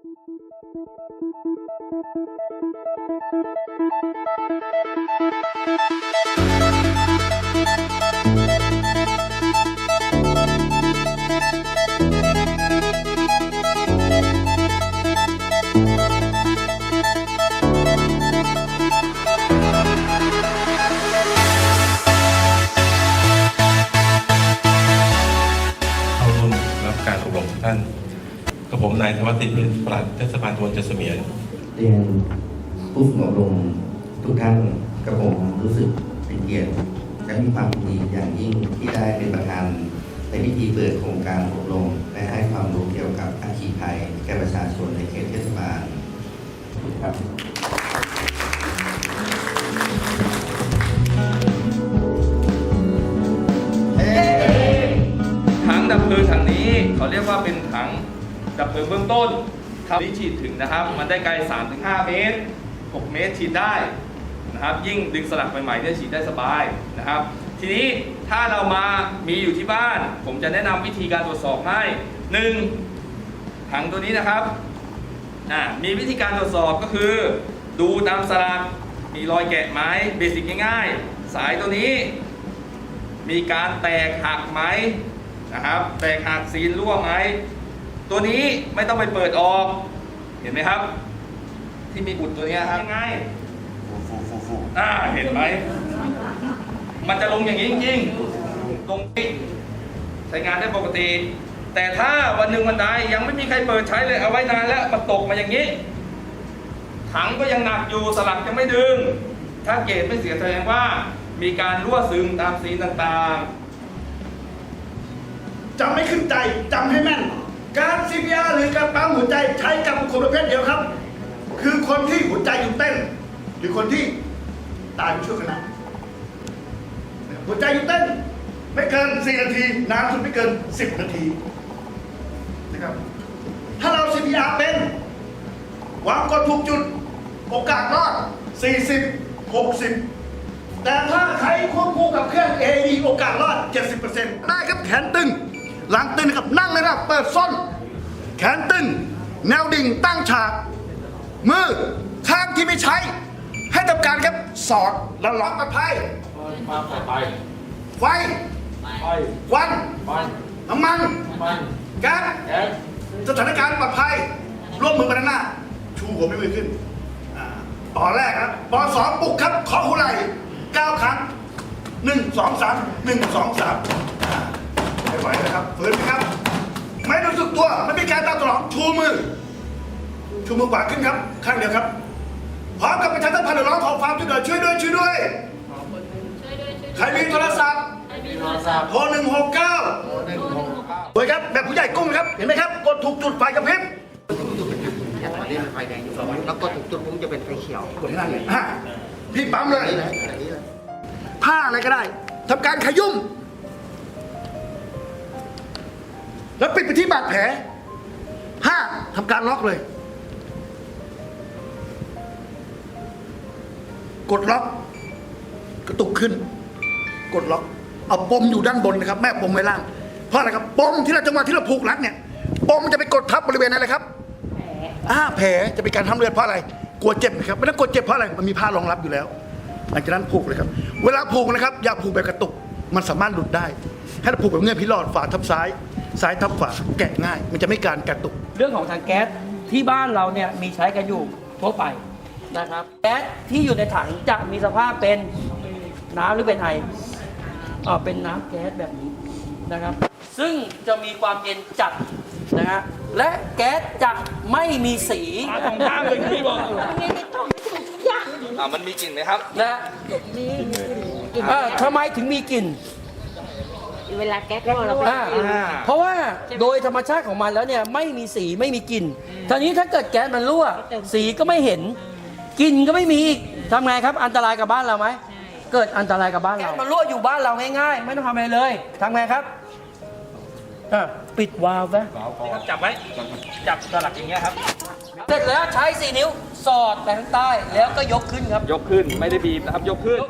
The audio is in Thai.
เข้ายธวัชติเป็นปลัดเทศบาลตำบลเจดเสมียนเรียนผู้ฝึกอบรมทุกท่านกับผมรู้สึกเป็นเกียรติและมีความดีอย่างยิ่งที่ได้เป็นประธานในพิธีเปิดโครงการอบรมและให้ความรู้เกี่ยวกับอาคีพภัยแก่ประชาชนในเขตเทศบาลครับถังดับเพลิงถังนี้เขาเรียกว่าเป็น ดับเพลิงเบื้องต้นครับที่ฉีดถึงนะครับ มันได้ไกล 3-5 เมตร 6 เมตรฉีดได้นะครับ ยิ่งดึงสลักใหม่ๆเนี่ยฉีดได้สบายนะครับ ทีนี้ถ้าเรามามีอยู่ที่บ้าน ผมจะแนะนำวิธีการตรวจสอบให้หนึ่งถังตัวนี้นะครับมีวิธีการตรวจสอบก็คือ ดูตามสลักมีรอยแกะไหมเบสิกง่ายๆ สายตัวนี้ มีการแตกหักไหมนะครับ แตกหักซีนรั่วไหม ตัวนี้ไม่ต้องไปเปิดออก เห็นไหมครับ ที่มีอุดตัวเนี้ยครับยังไงอ่าเห็นไหมมันจะลงอย่างนี้จริงๆลงนี้ใช้งานได้ปกติ แต่ถ้าวันหนึ่งวันใดยังไม่มีใครเปิดใช้เลยเอาไว้นานแล้วมันตกมาอย่างนี้ ถังก็ยังหนักอยู่สลักยังไม่ดึง ถ้าเกรดไม่เสียแสดงว่ามีการรั่วซึมตามซีนต่างๆจำไม่ขึ้นใจจำให้แม่น การ CPR หรือการปั๊มหัวใจใช้กับบุคคลประเภทเดียวครับ คือคนที่หัวใจหยุดเต้น หรือคนที่ตายไปชั่วขณะนะหัวใจหยุดเต้น ไม่เกิน 4 นาทีนานสุดไม่เกิน 10 นาทีนะครับถ้าเรา CPR เป็นวางกดถูกจุด โอกาสรอด 40 60 แต่ถ้าใครควบคู่กับเครื่อง AED โอกาสรอด 70%ได้ครับแขนตึง หลังตึงนะครับนั่งเลยนะครับเปิดส้น แขนตึง แนวดิ่งตั้งฉาก มือข้างที่ไม่ใช้ ให้ทำการครับสอดแล้วล็อกปลอดภัยไฟควันน้ำมันแก๊สสถานการณ์ปลอดภัย ร่วมมือไปด้านหน้า ชูหัวไม่มือขึ้นอ่าตอนแรกครับตอนสองปลุกครับขอหัวไหล่เก้าครั้งหนึ่งสองสามหนึ่งสองสามอ่า ไม่ไหวนะครับฝืนไหมครับ ไม่รู้สึกตัวไม่มีการตามสนองชูมือ ชูมือขวาขึ้นครับ ข้างเดียวครับพร้อมกับประชาสัมพันธ์หรือร้องขอความช่วยเหลือช่วยด้วยช่วยด้วย ใครมีโทรศัพท์โทรหนึ่งหกเก้าโดยครับแบบผู้ใหญ่กุ้งครับ เห็นไหมครับ กดถูกจุดไฟกระพริบตอนนี้ไฟแดงอยู่แล้วก็ถูกจุดมุ้งจะเป็นไฟเขียวกดนั่นเลยอะพี่ปั๊มเลยนี่นะอันนี้เลย ผ้าอะไรก็ได้ทำการขยุ่ม ไปที่บาดแผลห้าทำการล็อกเลย กดล็อก กระตุกขึ้น กดล็อก เอาปมอยู่ด้านบนนะครับ แม่ปมไว้ล่าง เพราะอะไรครับปมที่เราจังหวะที่เราผูกรัดเนี่ยปมมันจะไปกดทับบริเวณอะไรครับอ่าแผลจะเป็นการทำเลือดเพราะอะไร กลัวเจ็บนะครับไม่ต้องกลัวเจ็บเพราะอะไรมันมีผ้ารองรับอยู่แล้วหลังจากนั้นผูกเลยครับ เวลาผูกนะครับอย่าผูกแบบกระตุก มันสามารถหลุดได้ ให้เราผูกแบบเงื่อนพิรอดฝาทับซ้าย ซ้ายทับขวาแกะง่าย มันจะไม่การกระตุก เรื่องของถังแก๊สที่บ้านเราเนี่ยมีใช้กันอยู่ทั่วไปนะครับ แก๊สที่อยู่ในถังจะมีสภาพเป็นน้ำหรือเป็นไออ๋อเป็นน้ำแก๊สแบบนี้นะครับ ซึ่งจะมีความเย็นจัดนะฮะและแก๊สจะไม่มีสีตรงข้ามเลยที่บอกอ่ามันมีกลิ่นไหมครับนะเออทำไมถึงมีกลิ่น เวลาแก๊สรั่วเราก็อ่า เพราะว่าโดยธรรมชาติของมันแล้วเนี่ยไม่มีสีไม่มีกลิ่นทีนี้ถ้าเกิดแก๊สมันรั่วสีก็ไม่เห็นกลิ่นก็ไม่มีอีกทำไงครับ อันตรายกับบ้านเราไหมเกิดอันตรายกับบ้านเราแก๊สมันรั่วอยู่บ้านเราง่ายๆ ไม่ต้องทำอะไรเลยทำไงครับอะปิดวาล์วไว้จับไว้ จับสลักอย่างเงี้ยครับ เสร็จแล้วใช้สี่นิ้วสอดไปข้างใต้แล้วก็ยกขึ้นครับ ยกขึ้นไม่ได้บีบนะครับ ยกขึ้น